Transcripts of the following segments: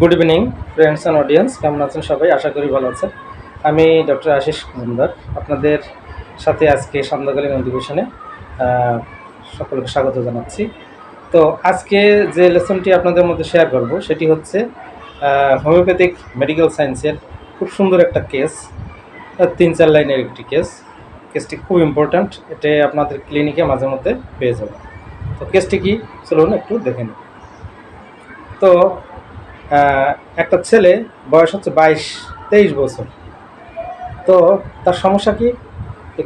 Good evening friends and audience কেমন আছেন সবাই? আশা করি ভালো আছেন। আমি ডক্টর আশিস মজুমদার আপনাদের সাথে আজকে সন্ধ্যাকালীন অধিবেশনে সকলকে স্বাগত জানাচ্ছি। তো আজকে যে লেসনটি আপনাদের মধ্যে শেয়ার করব, সেটি হচ্ছে হোমিওপ্যাথিক মেডিকেল সায়েন্সের খুব সুন্দর একটা কেস তিন চার লাইনের একটি কেস কেসটি খুব ইম্পর্ট্যান্ট এটা আপনাদের ক্লিনিকে মাঝে মধ্যে পেয়ে যাবে তো কেসটি কি? চলুন একটু দেখে নিন তো একটা ছেলে, বয়স হচ্ছে বাইশ, তেইশ বছর। তো তার সমস্যা কি?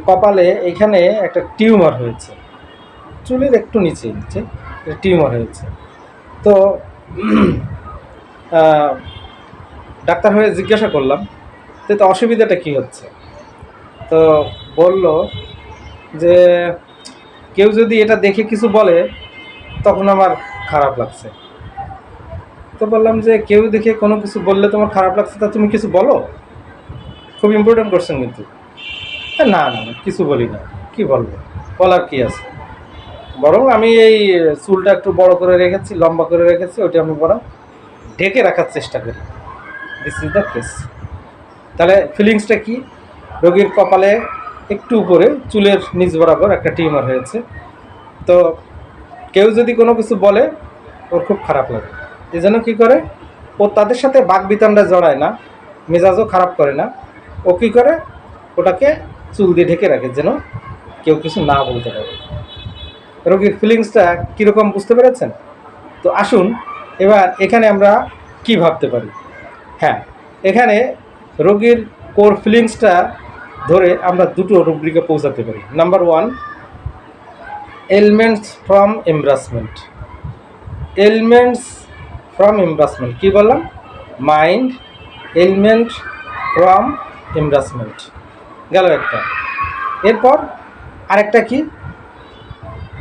কপালে এখানে একটা টিউমার হয়েছে। চুলের একটু নিচে নিচে টিউমার হয়েছে। তো ডাক্তার হয়ে জিজ্ঞাসা করলাম যে তো অসুবিধাটা কি হচ্ছে? তো বলল যে, কেউ যদি এটা দেখে কিছু বলে, তখন আমার খারাপ লাগছে। তো বললাম যে কেউ দেখে কোনো কিছু বললে তোমার খারাপ লাগছে তা তুমি কিছু বলো? খুব ইম্পর্টেন্ট কোশ্চেন কিন্তু। না না না, কিছু বলি না কি বলব? বলার কি আছে? বরং আমি এই চুলটা একটু বড় করে রেখেছি লম্বা করে রেখেছি ওইটা আমি বরং ঢেকে রাখার চেষ্টা করি। দিস ইজ দ্য কেস তাহলে ফিলিংসটা কি? রোগীর কপালে একটু উপরে চুলের নিচ বরাবর একটা টিউমার হয়েছে। তো কেউ যদি কোনো কিছু বলে ওর খুব খারাপ লাগে। এই জন্য কী করে? ও তাদের সাথে বাক বিতানটা জড়ায় না, মেজাজও খারাপ করে না। ও কী করে? ওটাকে চুল দিয়ে ঢেকে রাখে যেন কেউ কিছু না বলতে পারে। রোগীর ফিলিংসটা কীরকম বুঝতে পেরেছেন? তো আসুন, এবার এখানে আমরা কি ভাবতে পারি? হ্যাঁ এখানে রোগীর কোর ফিলিংসটা ধরে আমরা দুটো রুব্রিকে পৌঁছাতে পারি। Number one elements from embarrassment elements from embarrassment কী বললাম? মাইন্ড এলিমেন্ট ফ্রম এমব্রাসমেন্ট গেল একটা। এরপর আরেকটা কি?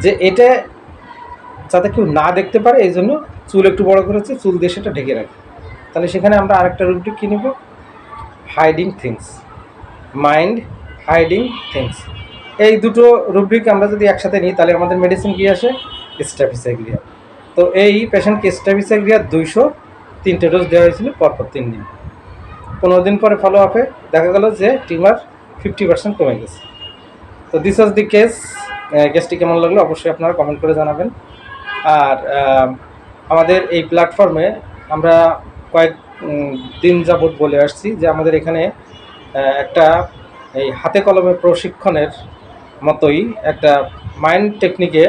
যে এটা যাতে কেউ না দেখতে পারে, এই জন্য চুল একটু বড় করেছে, চুল দিয়ে সেটা ঢেকে রাখে। তাহলে সেখানে আমরা আরেকটা রুব্রিক কী নেব? Hiding things mind hiding things এই দুটো রুব্রিক আমরা যদি একসাথে নিই, তাহলে আমাদের মেডিসিন কী আসে? স্ট্যাফিসাইগ্রিয়া তো এই পেশেন্টকে স্ট্যাফিসাইগ্রিয়া দুইশো তিনটে ডোজ দেওয়া হয়েছিল, পরপর তিন দিন। পনেরো দিন পরে ফলো আপে দেখা গেল যে টিউমার ফিফটি পার্সেন্ট কমে গেছে। তো দিস ওয়াজ দি কেস কেসটি কেমন লাগল অবশ্যই আপনারা কমেন্ট করে জানাবেন। আর আমাদের এই প্ল্যাটফর্মে আমরা কয়েক দিন যাবৎ বলে আসছি যে আমাদের এখানে একটা এই হাতে কলমে প্রশিক্ষণের মতোই একটা মাইন্ড টেকনিকে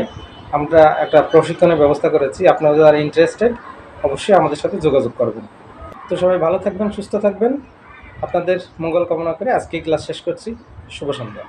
আমরা একটা প্রশিক্ষণের ব্যবস্থা করেছি। আপনারা যারা ইন্টারেস্টেড অবশ্যই আমাদের সাথে যোগাযোগ করবেন। তো সবাই ভালো থাকবেন, সুস্থ থাকবেন। আপনাদের মঙ্গল কামনা করে আজকে ক্লাস শেষ করছি। শুভ সন্ধ্যা।